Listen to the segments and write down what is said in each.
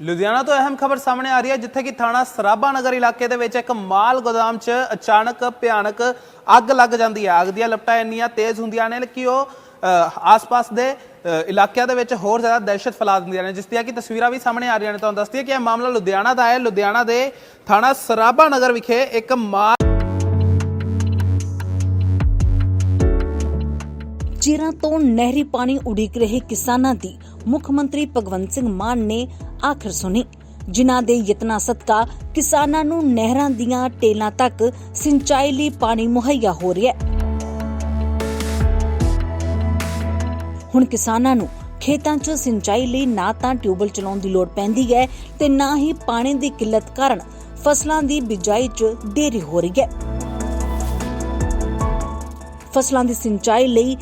ਲੁਧਿਆਣਾ ਤੋਂ ਅਹਿਮ ਖਬਰ ਸਾਹਮਣੇ ਆ ਰਹੀ ਹੈ, ਜਿੱਥੇ ਕਿ ਥਾਣਾ ਸਰਾਭਾ ਨਗਰ ਇਲਾਕੇ ਦੇ ਵਿੱਚ ਇੱਕ ਮਾਲ ਗੋਦਾਮ 'ਚ ਅਚਾਨਕ ਭਿਆਨਕ ਅੱਗ ਲੱਗ ਜਾਂਦੀ ਹੈ। ਅੱਗ ਦੀਆਂ ਲਪਟਾਂ ਇੰਨੀਆਂ ਤੇਜ਼ ਹੁੰਦੀਆਂ ਨੇ ਕਿ ਉਹ ਆਸ-ਪਾਸ ਦੇ ਇਲਾਕਿਆਂ ਦੇ ਵਿੱਚ ਹੋਰ ਜ਼ਿਆਦਾ ਦਹਿਸ਼ਤ ਫੈਲਾ ਦਿੰਦੀਆਂ ਨੇ। ਜਿਸ ਦੀਆਂ ਕਿ ਤਸਵੀਰਾਂ ਵੀ ਸਾਹਮਣੇ ਆ ਰਹੀਆਂ ਨੇ। ਤੁਹਾਨੂੰ ਦੱਸਦੀ ਹੈ ਕਿ ਇਹ ਮਾਮਲਾ ਲੁਧਿਆਣਾ ਦਾ ਹੈ। ਲੁਧਿਆਣਾ ਦੇ ਥਾਣਾ ਸਰਾਭਾ ਨਗਰ ਵਿਖੇ ਇੱਕ ਮਾਲ ਚਿਰਾਂ ਤੋਂ ਨਹਿਰੀ ਪਾਣੀ ਉਡੀਕ ਰਹੇ ਕਿਸਾਨਾਂ ਦੀ ਮੁੱਖ ਮੰਤਰੀ ਭਗਵੰਤ ਸਿੰਘ ਮਾਨ ਨੇ ਆਖਰ ਸੁਣੀ। ਜਿਨ੍ਹਾਂ ਦੇ ਯਤਨਾਂ ਸਦਕਾ ਕਿਸਾਨਾਂ ਨੂੰ ਨਹਿਰਾਂ ਦੀਆਂ ਟੇਲਾਂ ਤੱਕ ਸਿੰਚਾਈ ਲਈ ਪਾਣੀ ਮੁਹੱਈਆ ਹੋ ਰਿਹਾ ਹੈ। ਹੁਣ ਕਿਸਾਨਾਂ ਨੂੰ ਖੇਤਾਂ 'ਚ ਸਿੰਚਾਈ ਲਈ ਨਾ ਤਾਂ ਟਿਊਬਲ ਚਲਾਉਣ ਦੀ ਲੋੜ ਪੈਂਦੀ ਹੈ ਤੇ ਨਾ ਹੀ ਪਾਣੀ ਦੀ ਕਿੱਲਤ ਕਾਰਨ ਫਸਲਾਂ ਦੀ ਬਿਜਾਈ 'ਚ ਦੇਰੀ ਹੋ ਰਹੀ ਹੈ। ਫਸਲਾਂ ਦੀ ਸਿੰਚਾਈ ਲਈ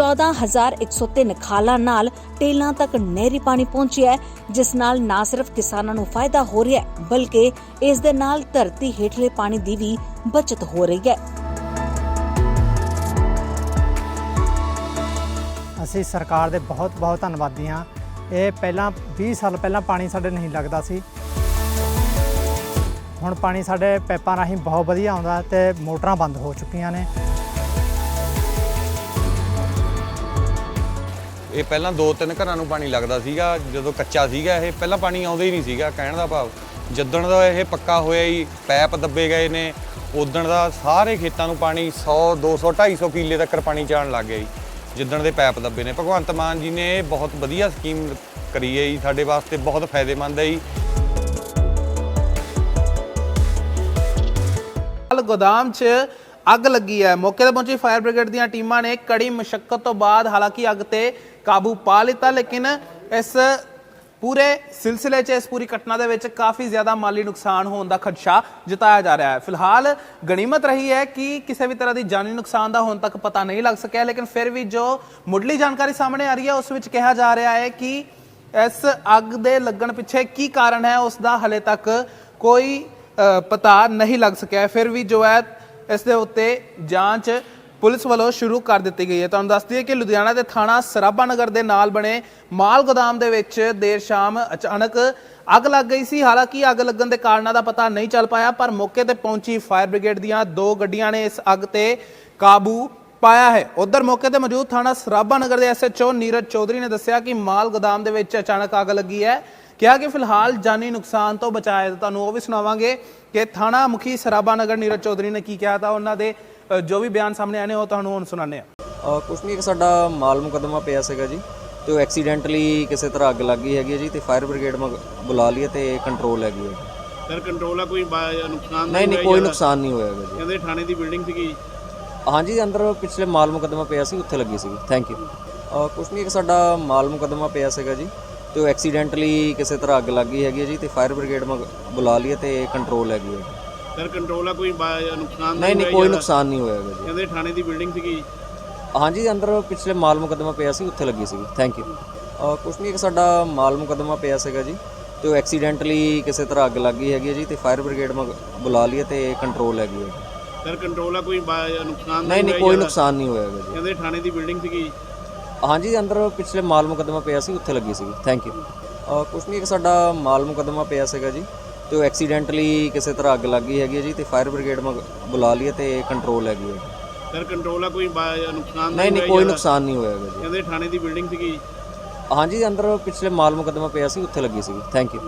14103 ਖਾਲਾਂ ਨਾਲ ਟੇਲਾਂ ਤੱਕ ਨਹਿਰੀ ਪਾਣੀ ਪਹੁੰਚਿਆ ਜਿਸ ਨਾਲ ਨਾ ਸਿਰਫ ਕਿਸਾਨਾਂ ਨੂੰ ਫਾਇਦਾ ਹੋ ਰਿਹਾ ਹੈ, ਬਲਕਿ ਇਸ ਦੇ ਨਾਲ ਧਰਤੀ ਹੇਠਲੇ ਪਾਣੀ ਦੀ ਵੀ ਬਚਤ ਹੋ ਰਹੀ ਹੈ। ਅਸੀਂ ਸਰਕਾਰ ਦੇ ਬਹੁਤ ਬਹੁਤ ਧੰਨਵਾਦੀ ਹਾਂ। ਇਹ ਪਹਿਲਾਂ 20 ਸਾਲ ਪਹਿਲਾਂ ਪਾਣੀ ਸਾਡੇ ਨਹੀਂ ਲੱਗਦਾ ਸੀ। ਹੁਣ ਪਾਣੀ ਸਾਡੇ ਪੈਪਾਂ ਰਾਹੀਂ ਬਹੁਤ ਵਧੀਆ ਆਉਂਦਾ ਤੇ ਮੋਟਰਾਂ ਬੰਦ ਹੋ ਚੁੱਕੀਆਂ ਨੇ। ਇਹ ਪਹਿਲਾਂ ਦੋ ਤਿੰਨ ਘਰਾਂ ਨੂੰ ਪਾਣੀ ਲੱਗਦਾ ਸੀਗਾ, ਜਦੋਂ ਕੱਚਾ ਸੀਗਾ ਇਹ, ਪਹਿਲਾਂ ਪਾਣੀ ਆਉਂਦਾ ਹੀ ਨਹੀਂ ਸੀਗਾ ਕਹਿਣ ਦਾ ਭਾਵ। ਜਿੱਦਣ ਦਾ ਇਹ ਪੱਕਾ ਹੋਇਆ ਹੀ ਪੈਪ ਦੱਬੇ ਗਏ ਨੇ, ਉਦਣ ਦਾ ਸਾਰੇ ਖੇਤਾਂ ਨੂੰ ਪਾਣੀ 100 200 250 ਕਿੱਲੇ ਤੱਕ ਪਾਣੀ ਜਾਣ ਲੱਗ ਗਿਆ ਜੀ, ਜਿੱਦਣ ਦੇ ਪੈਪ ਦੱਬੇ ਨੇ। ਭਗਵੰਤ ਮਾਨ ਜੀ ਨੇ ਇਹ ਬਹੁਤ ਵਧੀਆ ਸਕੀਮ ਕਰੀ ਹੈ ਜੀ, ਸਾਡੇ ਵਾਸਤੇ ਬਹੁਤ ਫਾਇਦੇਮੰਦ ਹੈ ਜੀ। ਗੋਦਾਮ 'ਚ ਅੱਗ ਲੱਗੀ ਹੈ। ਮੌਕੇ ਤੇ ਪਹੁੰਚੀ ਫਾਇਰ ਬ੍ਰਿਗੇਡ ਦੀਆਂ ਟੀਮਾਂ ਨੇ ਕੜੀ ਮੁਸ਼ਕਲ ਤੋਂ ਬਾਅਦ ਹਾਲਾਂਕਿ ਅੱਗ ਤੇ ਕਾਬੂ ਪਾ ਲਿੱਤਾ, ਲੇਕਿਨ ਇਸ ਪੂਰੇ ਸਿਲਸਿਲੇ 'ਚ, ਇਸ ਪੂਰੀ ਘਟਨਾ ਦੇ ਵਿੱਚ ਕਾਫੀ ਜ਼ਿਆਦਾ ਮਾਲੀ ਨੁਕਸਾਨ ਹੋਣ ਦਾ ਖਦਸ਼ਾ ਜਤਾਇਆ ਜਾ ਰਿਹਾ ਹੈ। ਫਿਲਹਾਲ ਗਣੀਮਤ ਰਹੀ ਹੈ ਕਿ ਕਿਸੇ ਵੀ ਤਰ੍ਹਾਂ ਦੀ ਜਾਨੀ ਨੁਕਸਾਨ ਦਾ ਹੁਣ ਤੱਕ ਪਤਾ ਨਹੀਂ ਲੱਗ ਸਕਿਆ, ਲੇਕਿਨ ਫਿਰ ਵੀ ਜੋ ਮੁੱਢਲੀ ਜਾਣਕਾਰੀ ਸਾਹਮਣੇ ਆ ਰਹੀ ਹੈ, ਉਸ ਵਿੱਚ ਕਿਹਾ ਜਾ ਰਿਹਾ ਹੈ ਕਿ ਇਸ ਅੱਗ ਦੇ ਲੱਗਣ ਪਿੱਛੇ ਕੀ ਕਾਰਨ ਹੈ, ਉਸ ਦਾ ਹਲੇ ਤੱਕ ਕੋਈ ਪਤਾ ਨਹੀਂ ਲੱਗ ਸਕਿਆ। ਫਿਰ ਵੀ ਜੋ ਹੈ ਇਸ ਦੇ ਉੱਤੇ ਜਾਂਚ ਪੁਲਿਸ ਵੱਲੋਂ ਸ਼ੁਰੂ ਕਰ ਦਿੱਤੀ ਗਈ ਹੈ। ਤੁਹਾਨੂੰ ਦੱਸ ਦਈਏ ਕਿ ਲੁਧਿਆਣਾ ਦੇ ਥਾਣਾ ਸਰਾਭਾ ਨਗਰ ਦੇ ਨਾਲ ਬਣੇ ਮਾਲ ਗੋਦਾਮ ਦੇ ਵਿੱਚ ਦੇਰ ਸ਼ਾਮ ਅਚਾਨਕ ਅੱਗ ਲੱਗ ਗਈ ਸੀ। ਹਾਲਾਂਕਿ ਅੱਗ ਲੱਗਣ ਦੇ ਕਾਰਨਾਂ ਦਾ ਪਤਾ ਨਹੀਂ ਚੱਲ ਪਾਇਆ, ਪਰ ਮੌਕੇ ਤੇ ਪਹੁੰਚੀ ਫਾਇਰ ਬ੍ਰਿਗੇਡ ਦੀਆਂ ਦੋ ਗੱਡੀਆਂ ਨੇ ਇਸ ਅੱਗ ਤੇ ਕਾਬੂ ਪਾਇਆ ਹੈ। ਉਧਰ ਮੌਕੇ ਤੇ ਮੌਜੂਦ ਥਾਣਾ ਸਰਾਭਾ ਨਗਰ ਦੇ ਐਸਐਚਓ ਨੀਰਜ ਚੌਧਰੀ ਨੇ ਦੱਸਿਆ ਕਿ ਮਾਲ ਗੋਦਾਮ ਦੇ ਵਿੱਚ ਅਚਾਨਕ ਅੱਗ ਲੱਗੀ ਹੈ। ਕਿਹਾ ਕਿ ਫਿਲਹਾਲ ਜਾਨੀ ਨੁਕਸਾਨ ਤੋਂ ਬਚਾਇਆ। ਤੁਹਾਨੂੰ ਉਹ ਵੀ ਸੁਣਾਵਾਂਗੇ ਕਿ ਥਾਣਾ ਮੁਖੀ ਸਰਾਭਾ ਨਗਰ ਨੀਰਜ ਚੌਧਰੀ ਨੇ ਕੀ ਕਿਹਾ ਤਾਂ ਉਹਨਾਂ ਦੇ ਜੋ ਵੀ ਬਿਆਨ ਸਾਹਮਣੇ ਆਏ ਨੇ ਉਹ ਤੁਹਾਨੂੰ ਹੁਣ ਸੁਣਾਉਂਦੇ ਆ ਕੁਛ ਨਹੀਂ ਇੱਕ ਸਾਡਾ ਮਾਲ ਮੁਕੱਦਮਾ ਪਿਆ ਸੀਗਾ ਜੀ ਤੇ ਉਹ ਐਕਸੀਡੈਂਟਲੀ ਕਿਸੇ ਤਰ੍ਹਾਂ ਅੱਗ ਲੱਗ ਗਈ ਹੈਗੀ ਹੈ ਜੀ ਤੇ ਫਾਇਰ ਬ੍ਰਿਗੇਡ ਮੰਗ- ਬੁਲਾ ਲਈ ਤੇ ਕੰਟਰੋਲ ਹੈਗੀ ਹੈ। ਸਰ ਕੰਟਰੋਲ ਆ ਕੋਈ ਨੁਕਸਾਨ ਨਹੀਂ ਨਹੀਂ ਕੋਈ? ਨੁਕਸਾਨ ਨਹੀਂ ਹੋਇਆ ਹੈਗਾ ਜੀ। ਕਹਿੰਦੇ ਥਾਣੇ ਦੀ ਬਿਲਡਿੰਗ ਸੀਗੀ। ਹਾਂਜੀ ਅੰਦਰ ਪਿਛਲੇ ਮਾਲ ਮੁਕੱਦਮਾ ਪਿਆ ਸੀ ਉੱਥੇ ਲੱਗੀ ਸੀਗੀ। ਥੈਂਕ ਯੂ ਕੁਛ ਨਹੀਂ ਇੱਕ ਸਾਡਾ ਮਾਲ ਮੁਕੱਦਮਾ ਪਿਆ ਸੀਗਾ ਜੀ ਤੇ ਉਹ ਐਕਸੀਡੈਂਟਲੀ ਕਿਸੇ ਤਰ੍ਹਾਂ ਅੱਗ ਲੱਗ ਗਈ ਹੈਗੀ ਹੈ ਜੀ ਤੇ ਫਾਇਰ ਬ੍ਰਿਗੇਡ ਮੰਗ- ਬੁਲਾ ਲਈ ਹੈ ਤੇ ਕੰਟਰੋਲ ਹੈਗੀ ਹੈ। ਸਰ ਕੰਟਰੋਲ ਆ ਕੋਈ ਬਾ- ਨੁਕਸਾਨ ਨਹੀਂ ਨਹੀਂ ਹੋਇਆ ਕੋਈ ਜ਼ਿਆਦਾ? ਨੁਕਸਾਨ ਨਹੀਂ ਹੋਇਆ ਹੈਗਾ ਜੀ। ਕਹਿੰਦੇ ਥਾਣੇ ਦੀ ਬਿਲਡਿੰਗ ਸੀਗੀ। ਹਾਂਜੀ ਅੰਦਰ ਪਿਛਲੇ ਮਾਲ ਮੁਕੱਦਮਾ ਪਿਆ ਸੀ ਉੱਥੇ ਲੱਗੀ ਸੀਗੀ। ਥੈਂਕ ਯੂ ਕੁਛ ਨਹੀਂ ਇੱਕ ਸਾਡਾ ਮਾਲ ਮੁਕੱਦਮਾ ਪਿਆ ਸੀਗਾ ਜੀ ਤੇ ਉਹ ਐਕਸੀਡੈਂਟਲੀ ਕਿਸੇ ਤਰ੍ਹਾਂ ਅੱਗ ਲੱਗ ਗਈ ਹੈਗੀ ਹੈ ਜੀ ਤੇ ਫਾਇਰ ਬ੍ਰਿਗੇਡ ਮੰਗ- ਬੁਲਾ ਲਈ ਹੈ ਤੇ ਕੰਟਰੋਲ ਹੈਗੀ ਹੈ। ਸਰ ਕੰਟਰੋਲ ਆ ਕੋਈ ਬਾ- ਨੁਕਸਾਨ ਨਹੀਂ ਨਹੀਂ ਹੋਇਆ ਕੋਈ ਜ਼ਿਆਦਾ? ਨੁਕਸਾਨ ਨਹੀਂ ਹੋਇਆ ਹੈਗਾ ਜੀ। ਕਹਿੰਦੇ ਥਾਣੇ ਦੀ ਬਿਲਡਿੰਗ ਸੀਗੀ। ਹਾਂਜੀ ਅੰਦਰ ਪਿਛਲੇ ਮਾਲ ਮੁਕੱਦਮਾ ਪਿਆ ਸੀ ਉੱਥੇ ਲੱਗੀ ਸੀਗੀ। ਥੈਂਕ ਯੂ ਕੁਛ ਨਹੀਂ ਇੱਕ ਸਾਡਾ ਮਾਲ ਮੁਕੱਦਮਾ ਪਿਆ ਸੀਗਾ ਜੀ ਤੇ ਉਹ ਐਕਸੀਡੈਂਟਲੀ ਕਿਸੇ ਤਰ੍ਹਾਂ ਅੱਗ ਲੱਗ ਗਈ ਹੈਗੀ ਹੈ ਜੀ ਤੇ ਫਾਇਰ ਬ੍ਰਿਗੇਡ ਮੰਗ- ਬੁਲਾ ਲਈ ਹੈ ਤੇ ਕੰਟਰੋਲ ਹੈਗੀ ਹੈ। ਸਰ ਕੰਟਰੋਲ ਆ ਕੋਈ ਬਾ- ਨੁਕਸਾਨ ਨਹੀਂ ਨਹੀਂ ਹੋਇਆ ਕੋਈ? ਨੁਕਸਾਨ ਨਹੀਂ ਹੋਇਆ ਹੈਗਾ ਜੀ। ਕਹਿੰਦੇ ਥਾਣੇ ਦੀ ਬਿਲਡਿੰਗ ਸੀਗੀ। ਹਾਂਜੀ ਅੰਦਰ ਪਿਛਲੇ ਮਾਲ ਮੁਕੱਦਮਾ ਪਿਆ ਸੀ ਉੱਥੇ ਲੱਗੀ ਸੀਗੀ। Thank you